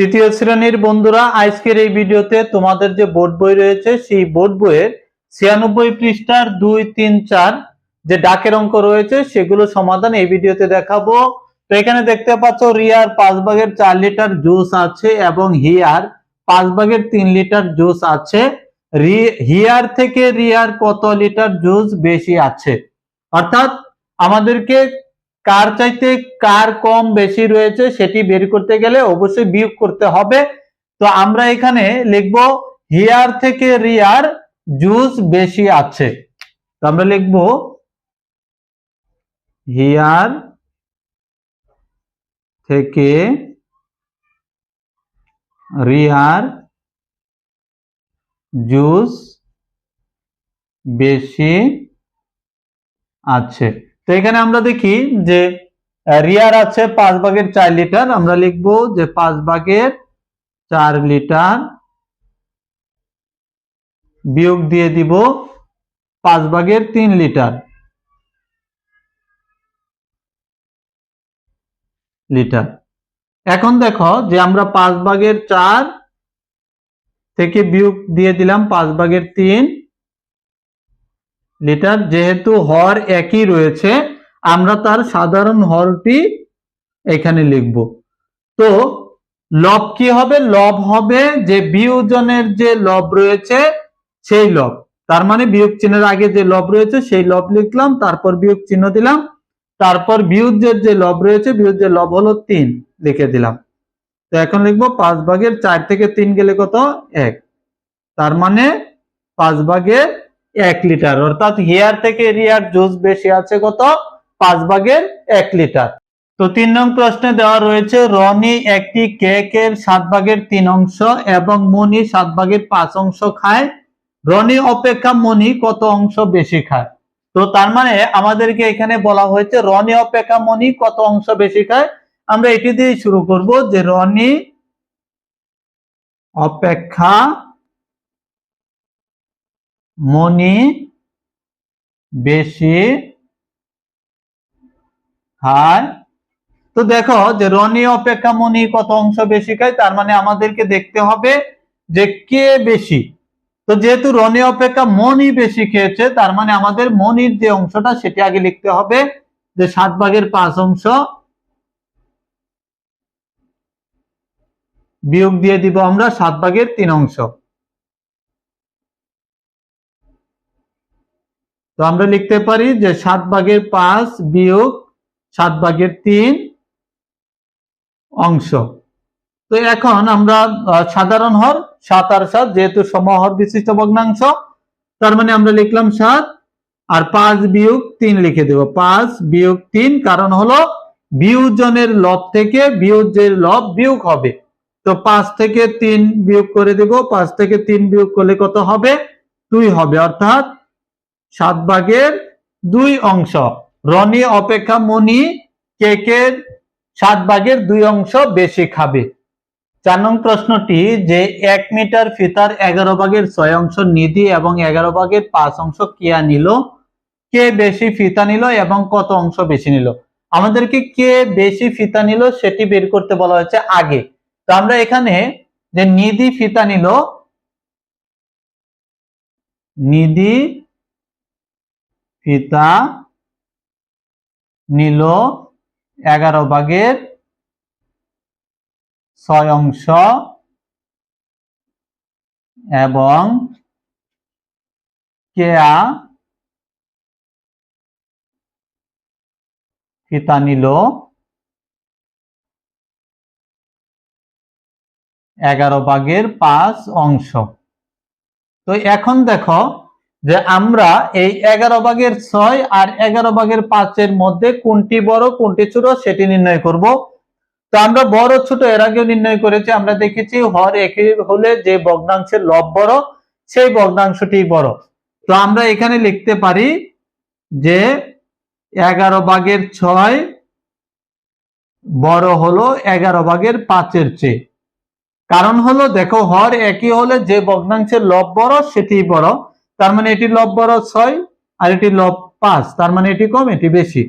তৃতীয় শ্রেণির বন্ধুরা, আজকের এই ভিডিওতে তোমাদের যে বোর্ড বই রয়েছে, সেই বোর্ড বইয়ের ছিয়ানব্বই পৃষ্ঠার দুই, তিন, চার যে ডাকের অঙ্ক রয়েছে, সেগুলো সমাধান এই ভিডিওতে দেখাবো। তো এখানে দেখতে পাচ্ছ, রিয়ার পাঁচ ভাগের চার লিটার জুস আছে এবং হিয়ার পাঁচ ভাগের তিন লিটার জুস আছে। হিয়ার থেকে রিয়ার কত লিটার জুস বেশি আছে? অর্থাৎ আমাদেরকে কার চাইতে কার কম বেশি রয়েছে সেটি বের করতে গেলে অবশ্যই বিয়োগ করতে হবে। তো আমরা এখানে লিখব, হিয়ার থেকে রিয়ার জুস বেশি আছে। তো আমরা লিখব, হিয়ার থেকে রিয়ার জুস বেশি আছে। তো এখানে আমরা দেখি যে রিয়ার আছে পাঁচ ভাগের চার লিটার। আমরা লিখব যে পাঁচ ভাগের চার লিটার বিয়োগ দিয়ে দিব পাঁচ ভাগের তিন লিটার লিটার। এখন দেখো যে আমরা পাঁচ ভাগের চার থেকে বিয়োগ দিয়ে দিলাম পাঁচ ভাগের তিন। লিটার যেহেতু হর একই রয়েছে, আমরা তার সাধারণ হরটি এখানে লিখব। তো, লব কি হবে? লব হবে যে বিয়োজনের যে লব রয়েছে, সেই লব। তার মানে বিয়োগ চিহ্নের আগে যে লব রয়েছে, সেই লব লিখলাম, তারপর বিয়োগ চিহ্ন দিলাম, তারপর বিয়োজ্যের যে লব রয়েছে, বিয়োজ্যের লব হলো তিন লিখে দিলাম। তো এখন লিখব পাঁচ ভাগের চার থেকে তিন গেলে কত? এক। তার মানে পাঁচ ভাগের এক লিটার। অর্থাৎ হিয়ার থেকে রিয়ার জুস বেশি আছে কত? পাঁচ ভাগের এক লিটার। তো তিন নং প্রশ্নে দেওয়া রয়েছে, রনি একটি কেকের সাত ভাগের তিন অংশ এবং মনি সাত ভাগের পাঁচ অংশ খায়। রনি অপেক্ষা মনি কত অংশ বেশি খায়? তো তার মানে আমাদেরকে এখানে বলা হয়েছে, রনি অপেক্ষা মনি কত অংশ বেশি খায়? আমরা এটি দিয়ে শুরু করব যে রনি অপেক্ষা মনি বেশি খায়। তো দেখো যে রনি অপেক্ষা মনি কত অংশ বেশি খায়, তার মানে আমাদেরকে দেখতে হবে যে কে বেশি। তো যেহেতু রনি অপেক্ষা মনি বেশি খেয়েছে, তার মানে আমাদের মনির যে অংশটা সেটি আগে লিখতে হবে যে সাত ভাগের পাঁচ অংশ বিয়োগ দিয়ে দিব আমরা সাত ভাগের তিন অংশ। তো আমরা লিখতে পারি যে সাত ভাগের পাঁচ বিয়োগ সাত ভাগের তিন অংশ। তো এখন আমরা সাধারণ হর সাত আর সাত যেহেতু সমহর বিশিষ্ট ভগ্নাংশ, তার মানে আমরা লিখলাম সাত আর পাঁচ বিয়োগ তিন লিখে দেব। পাঁচ বিয়োগ তিন কারণ হলো বিয়োজনের লব থেকে বিয়োজের লব বিয়োগ হবে। তো পাঁচ থেকে তিন বিয়োগ করে দেব, পাঁচ থেকে তিন বিয়োগ করলে কত হবে? দুই হবে। অর্থাৎ সাত ভাগের দুই অংশ। রনি অপেক্ষা মনি কেকের সাত ভাগের দুই অংশ বেশি খাবে। চার নং প্রশ্নটি যে এক মিটার ফিতার এগারো ভাগের ছয় অংশ নিধি এবং এগারো ভাগের পাঁচ অংশ কিয়া নিল? কে বেশি ফিতা নিল এবং কত অংশ বেশি নিল? আমাদেরকে কে বেশি ফিতা নিল সেটি বের করতে বলা হয়েছে আগে। তো আমরা এখানে যে নিধি ফিতা নিল, নিধি ফিতা নিল এগারো ভাগের ছয় অংশ এবং কেয়া ফিতা নিল এগারো ভাগের পাঁচ অংশ। তো এখন দেখো যে আমরা এই এগারো ভাগের ছয় আর এগারো ভাগের পাঁচের মধ্যে কোনটি বড়, কোনটি ছোট সেটি নির্ণয় করব। তো আমরা বড়, ছোট এর আগেও নির্ণয় করেছি, আমরা দেখেছি হর একই হলে যে ভগ্নাংশের লব বড়, সেই ভগ্নাংশটি বড়। তো আমরা এখানে লিখতে পারি যে এগারো ভাগের ছয় বড় হলো এগারো ভাগের পাঁচের চেয়ে। কারণ হলো, দেখো হর একই হলে যে ভগ্নাংশের লব বড় সেটি বড়। তার মানে এটি লব বড় ছয় আর এটি লব পাঁচ। তার মানে এটি কম, এটি বেশি।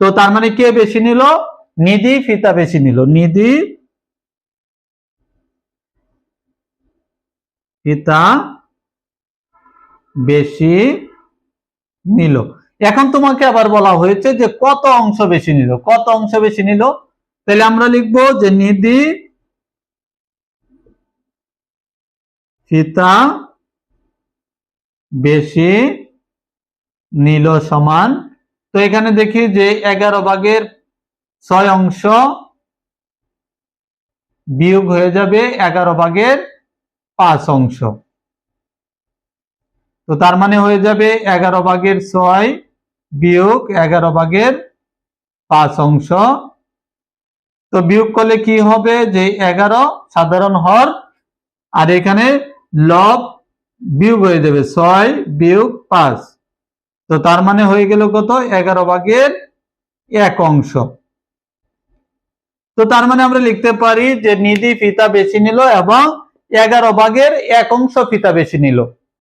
তো তার মানে কে বেশি নিল? নিধি, ফিতা বেশি নিল। নিধি, ফিতা বেশি নিল। এখন তোমাকে আবার বলা হয়েছে যে কত অংশ বেশি নিল? কত অংশ বেশি নিল? তাহলে আমরা লিখব যে নিধি, ফিতা বেশি নিল সমান। তো এখানে দেখি যে এগারো ভাগের ছয় অংশ বিয়োগ হয়ে যাবে এগারো ভাগের পাঁচ অংশ। তো তার মানে হয়ে যাবে এগারো ভাগের ছয় বিয়োগ এগারো ভাগের পাঁচ অংশ। তো বিয়োগ করলে কি হবে? যে এগারো সাধারণ হর। আর এখানে লব বিয়োগ হয়ে যাবে ছয় বিয়োগ পাঁচ। তো তার মানে হয়ে গেল কত? এগারো ভাগের এক অংশ। তো তার মানে আমরা লিখতে পারি যে নিধি ফিতা বেশি নিল এবং এগারো ভাগের এক অংশ ফিতা বেশি নিল।